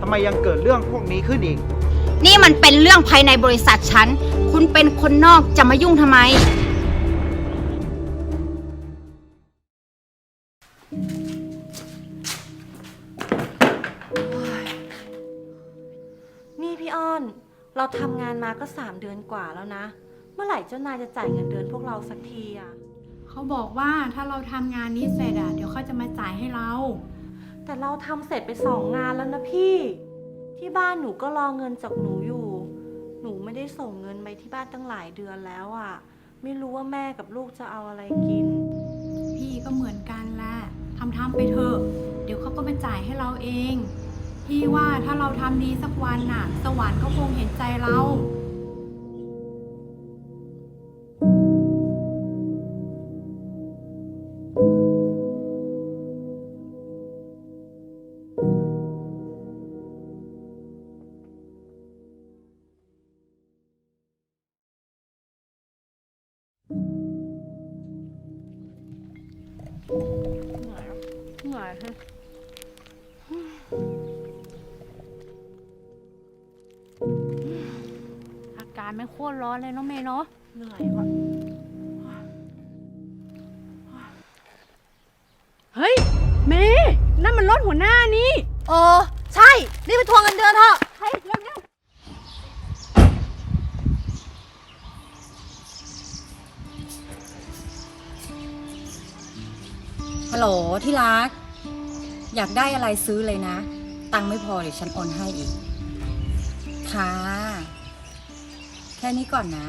ทำไมยังเกิดเรื่องพวกนี้ขึ้นอีก นี่มันเป็นเรื่องภายในบริษัทฉัน คุณเป็นคนนอกจะมายุ่งทำไม นี่พี่อ้อน เราทำงานมาก็สามเดือนกว่าแล้วนะ เมื่อไหร่เจ้านายจะจ่ายเงินเดือนพวกเราสักทีอะเขาบอกว่าถ้าเราทำงานนี้เสร็จอะเดี๋ยวเขาจะมาจ่ายให้เรา แต่เราทำเสร็จไปสองงานแล้วนะพี่ ที่บ้านหนูก็รอเงินจากหนูอยู่ หนูไม่ได้ส่งเงินไปที่บ้านตั้งหลายเดือนแล้วอะไม่รู้ว่าแม่กับลูกจะเอาอะไรกิน พี่ก็เหมือนกันแหละทำทำไปเถอะ เดี๋ยวเขาก็มาจ่ายให้เราเอง พี่ว่าถ้าเราทำดีสักวันน่ะ สวรรค์ก็คงเห็นใจเรา เหนื่อยเหนื่อยฮะอากาศไม่โคตรร้อนเลยเนาะเมย์เนาะเหนื่อยว่ะเฮ้ย เมย์นั่นมันรถหัวหน้านี่ เออ ใช่ รีบไปทวงเงินเดือนเถอะ ฮัลโหลที่รัก อยากได้อะไรซื้อเลยนะ ตังไม่พอเดี๋ยวฉันโอนให้อีก ค่ะ แค่นี้ก่อนนะ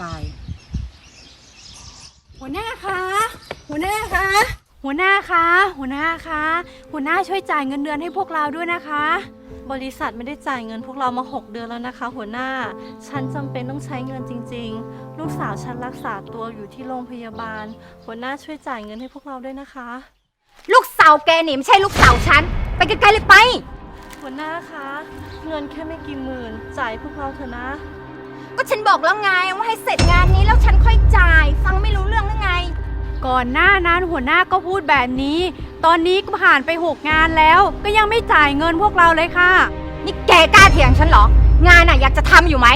บาย หัวหน้าคะ หัวหน้าคะ หัวหน้าคะ หัวหน้าคะ หัวหน้าช่วยจ่ายเงินเดือนให้พวกเราด้วยนะคะ บริษัทไม่ได้จ่ายเงินพวกเรามา 6 เดือนแล้วนะคะ หัวหน้า ฉันจำเป็นต้องใช้เงินจริง ๆ ลูกสาวฉันรักษาตัวอยู่ที่โรงพยาบาล หัวหน้าช่วยจ่ายเงินให้พวกเราด้วยนะคะ ลูกสาวแกนี่ไม่ใช่ลูกสาวฉัน ไปไกลๆเลยไป หัวหน้าคะ เงินแค่ไม่กี่หมื่นจ่ายพวกเราเถอะนะ ก็ฉันบอกแล้วไงว่าให้เสร็จงานนี้แล้วฉันค่อยจ่าย ฟังไม่รู้เรื่องหรือไง ก่อนหน้านั้นหัวหน้าก็พูดแบบนี้ ตอนนี้ก็ผ่านไปหกงานแล้ว ก็ยังไม่จ่ายเงินพวกเราเลยค่ะ นี่แกกล้าเถียงฉันเหรอ งานน่ะอยากจะทำอยู่ไหม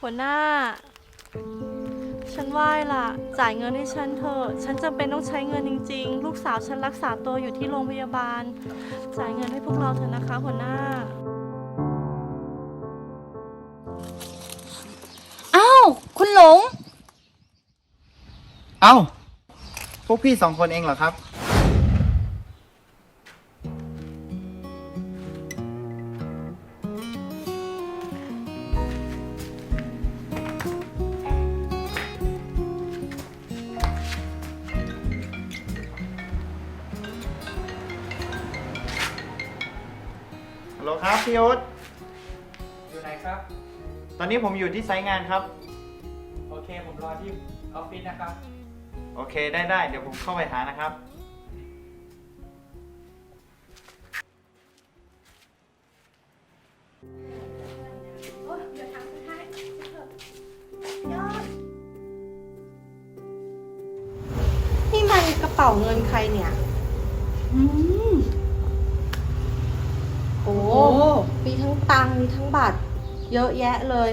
หัวหน้า ฉันไหว้ล่ะ จ่ายเงินให้ฉันเถอะ ฉันจำเป็นต้องใช้เงินจริง ๆ ลูกสาวฉันรักษาตัวอยู่ที่โรงพยาบาล จ่ายเงินให้พวกเราเถอะนะคะ หัวหน้า หลง เอ้า พวกพี่สองคนเองเหรอครับ ฮัลโหลครับพี่ยุทธอยู่ไหนครับ ตอนนี้ผมอยู่ที่ไซต์งานครับโอ เคผมรอที่ออฟฟิศนะครับ โอเคได้ได้เดี๋ยวผมเข้าไปหานะครับนี่มันกระเป๋าเงินใครเนี่ย อืมโอ้ มีทั้งตังค์มีทั้งบัตร เยอะแยะเลย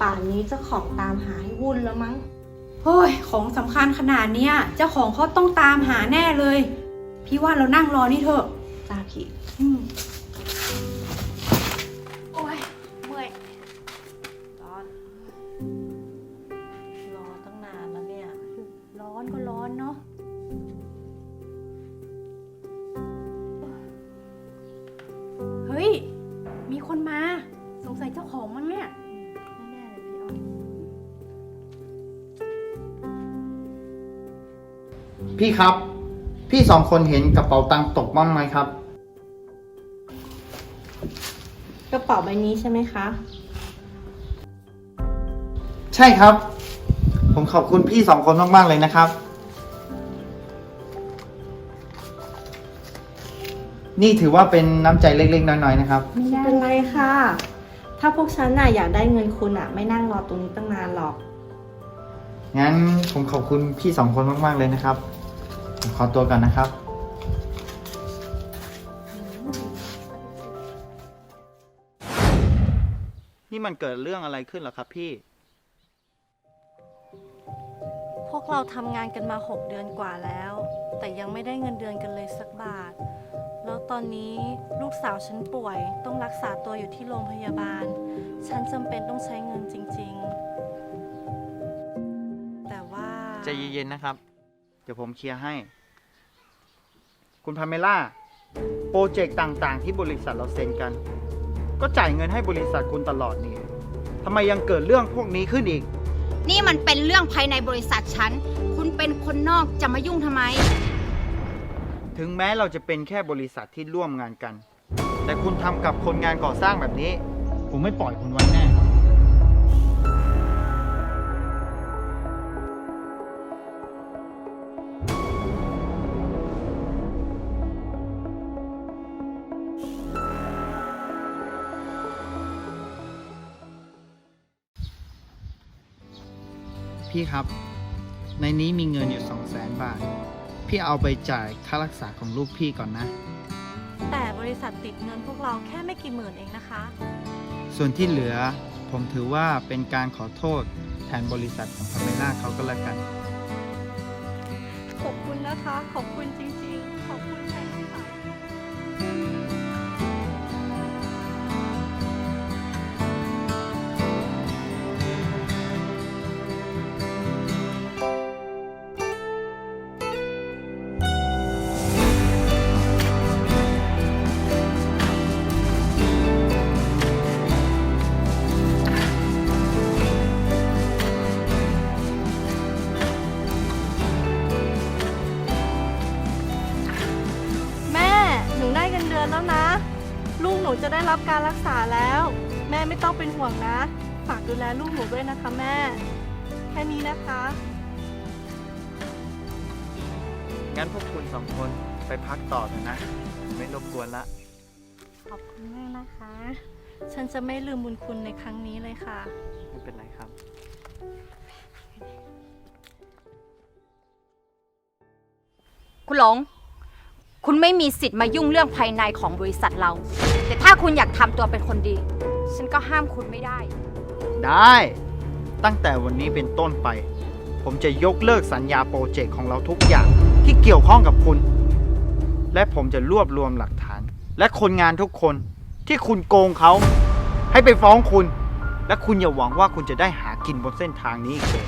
ป่านนี้เจ้าของตามหาให้วุ่นแล้วมั้งเฮ้ย ของสำคัญขนาดเนี้ยเจ้าของเขาต้องตามหาแน่เลย พี่ว่าเรานั่งรอนี่เถอะจ้าพี่อืม พี่ครับ พี่สองคนเห็นกระเป๋าตังค์ตกบ้างไหมครับ กระเป๋าใบนี้ใช่ไหมคะ ใช่ครับ ผมขอบคุณพี่สองคนมากๆเลยนะครับ นี่ถือว่าเป็นน้ำใจเล็กๆ น้อยๆ นะครับ ไม่เป็นไรค่ะ ถ้าพวกฉันน่ะอยากได้เงินคุณอะ ไม่นั่งรอตรงนี้ตั้งนานหรอก งั้นผมขอบคุณพี่สองคนมาก ๆ เลยนะครับ ผมขอตัวก่อนนะครับ นี่มันเกิดเรื่องอะไรขึ้นเหรอครับพี่ พวกเราทำงานกันมา 6 เดือนกว่าแล้ว แต่ยังไม่ได้เงินเดือนกันเลยสักบาท แล้วตอนนี้ลูกสาวฉันป่วย ต้องรักษาตัวอยู่ที่โรงพยาบาล ฉันจำเป็นต้องใช้เงินจริง ๆ เย็นๆนะครับ เดี๋ยวผมเคลียร์ให้ คุณพาเมล่าโปรเจกต์ต่างๆ ที่บริษัทเราเซ็นกัน ก็จ่ายเงินให้บริษัทคุณตลอดนี่ทำไมยังเกิดเรื่องพวกนี้ขึ้นอีก นี่มันเป็นเรื่องภายในบริษัทฉัน คุณเป็นคนนอกจะมายุ่งทำไม ถึงแม้เราจะเป็นแค่บริษัทที่ร่วมงานกัน แต่คุณทำกับคนงานก่อสร้างแบบนี้ ผมไม่ปล่อยคุณไว้แน่ พี่ครับ ในนี้มีเงินอยู่สองแสนบาท พี่เอาไปจ่ายค่ารักษาของลูกพี่ก่อนนะ แต่บริษัทติดเงินพวกเราแค่ไม่กี่หมื่นเองนะคะ ส่วนที่เหลือผมถือว่าเป็นการขอโทษแทนบริษัทของพาเมล่าเขาก็แล้วกัน ขอบคุณนะคะ ขอบคุณจริงๆ ขอบคุณแท อนแล้วนะ ลูกหนูจะได้รับการรักษาแล้ว แม่ไม่ต้องเป็นห่วงนะ ฝากดูแลลูกหนูด้วยนะคะแม่ แค่นี้นะคะ งั้นพวกคุณสองคนไปพักต่อเถอะนะ ไม่รบกวนละ ขอบคุณมากนะคะ ฉันจะไม่ลืมบุญคุณในครั้งนี้เลยค่ะ ไม่เป็นไรครับ คุณหลง คุณไม่มีสิทธิ์มายุ่งเรื่องภายในของบริษัทเรา แต่ถ้าคุณอยากทำตัวเป็นคนดี ฉันก็ห้ามคุณไม่ได้ ได้ตั้งแต่วันนี้เป็นต้นไป ผมจะยกเลิกสัญญาโปรเจกต์ของเราทุกอย่างที่เกี่ยวข้องกับคุณ และผมจะรวบรวมหลักฐาน และคนงานทุกคนที่คุณโกงเขา ให้ไปฟ้องคุณ และคุณอย่าหวังว่าคุณจะได้หากินบนเส้นทางนี้อีกเลย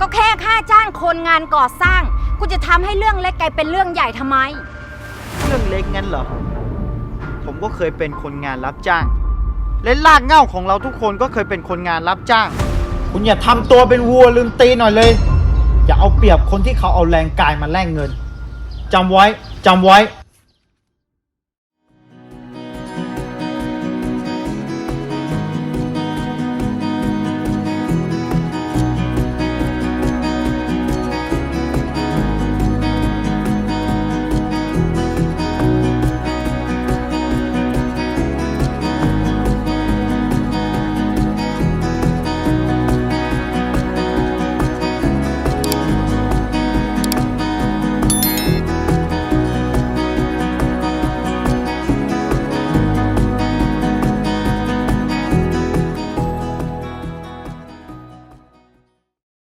ก็แค่ค่าจ้างคนงานก่อสร้างคุณจะทำให้เรื่องเล็กกลายเป็นเรื่องใหญ่ทำไม เรื่องเล็กงั้นเหรอ ผมก็เคยเป็นคนงานรับจ้าง และลากเหง้าของเราทุกคนก็เคยเป็นคนงานรับจ้าง คุณอย่าทำตัวเป็นวัวลืมตีนหน่อยเลย อย่าเอาเปรียบคนที่เขาเอาแรงกายมาแลกเงินจำไว้จำไว้